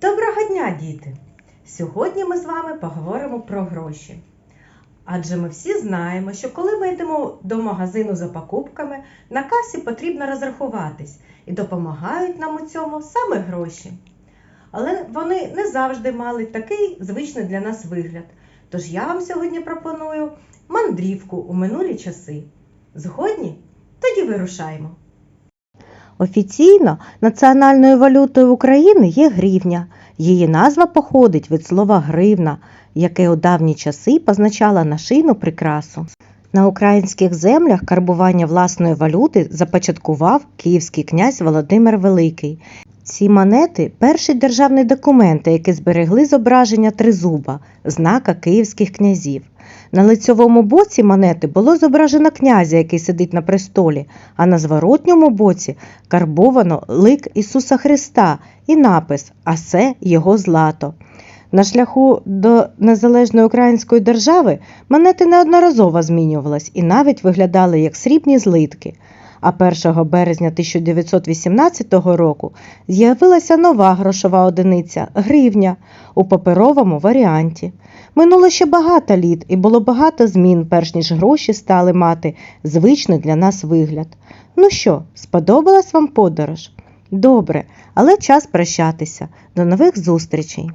Доброго дня, діти! Сьогодні ми з вами поговоримо про гроші. Адже ми всі знаємо, що коли ми йдемо до магазину за покупками, на касі потрібно розрахуватись і допомагають нам у цьому саме гроші. Але вони не завжди мали такий звичний для нас вигляд. Тож я вам сьогодні пропоную мандрівку у минулі часи. Згодні? Тоді вирушаємо. Офіційно національною валютою України є гривня. Її назва походить від слова гривна, яке у давні часи позначало нашийну прикрасу. На українських землях карбування власної валюти започаткував київський князь Володимир Великий. Ці монети перші державні документи, які зберегли зображення тризуба, знака київських князів. На лицьовому боці монети було зображено князя, який сидить на престолі, а на зворотньому боці карбовано лик Ісуса Христа і напис А це його злато. На шляху до незалежної української держави монети неодноразово змінювались і навіть виглядали як срібні злитки. А 1 березня 1918 року з'явилася нова грошова одиниця гривня у паперовому варіанті. Минуло ще багато літ і було багато змін, перш ніж гроші стали мати звичний для нас вигляд. Ну що, сподобалась вам подорож? Добре, але час прощатися. До нових зустрічей!